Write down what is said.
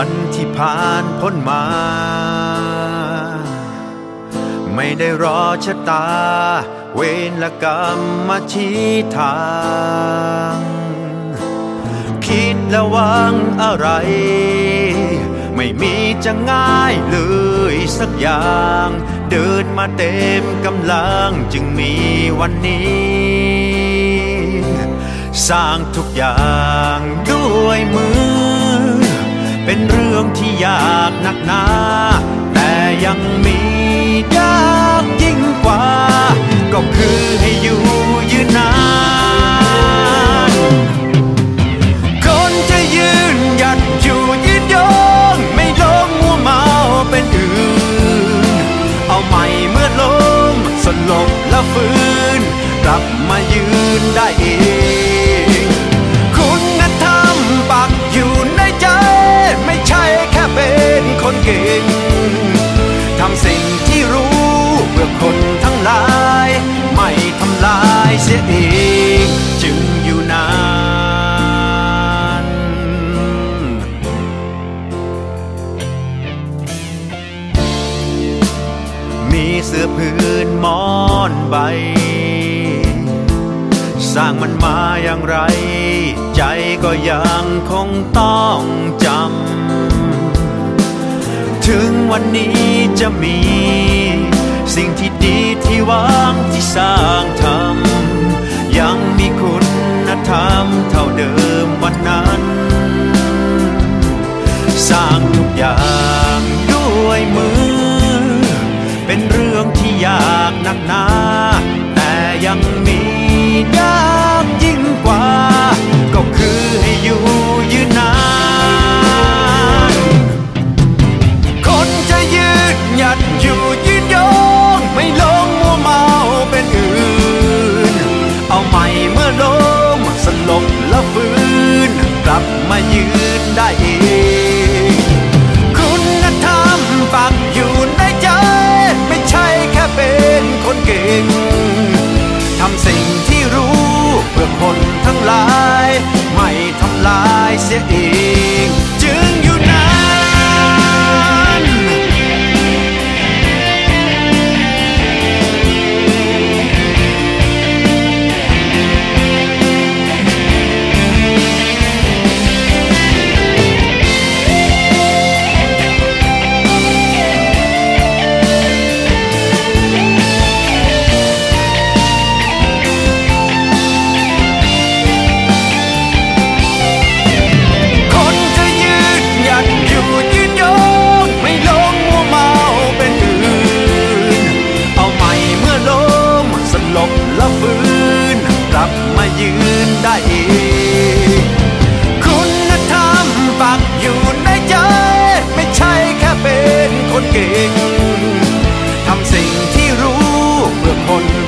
ันที่ผ่านพ้นมา ไม่ได้รอชะตา เวรและกรรมมาชี้ทาง คิดและหวังอะไร ไม่มีจะง่ายเลยสักอย่าง เดินมาเต็มกำลังจึงมีวันนี้ สร้างทุกอย่างด้วยมือ เป็นเรื่องที่ยากนักหนา แต่ยังมียากยิ่งกว่า อนใบ สร้างมันมาอย่างไร ใจก็ยังคงต้องจำ ถึงวันนี้จะมี สิ่งที่ดีที่หวังที่สร้างทำยังมีคุณธรรมเท่าเดิมวันนั้น สร้างทุกอย่าง con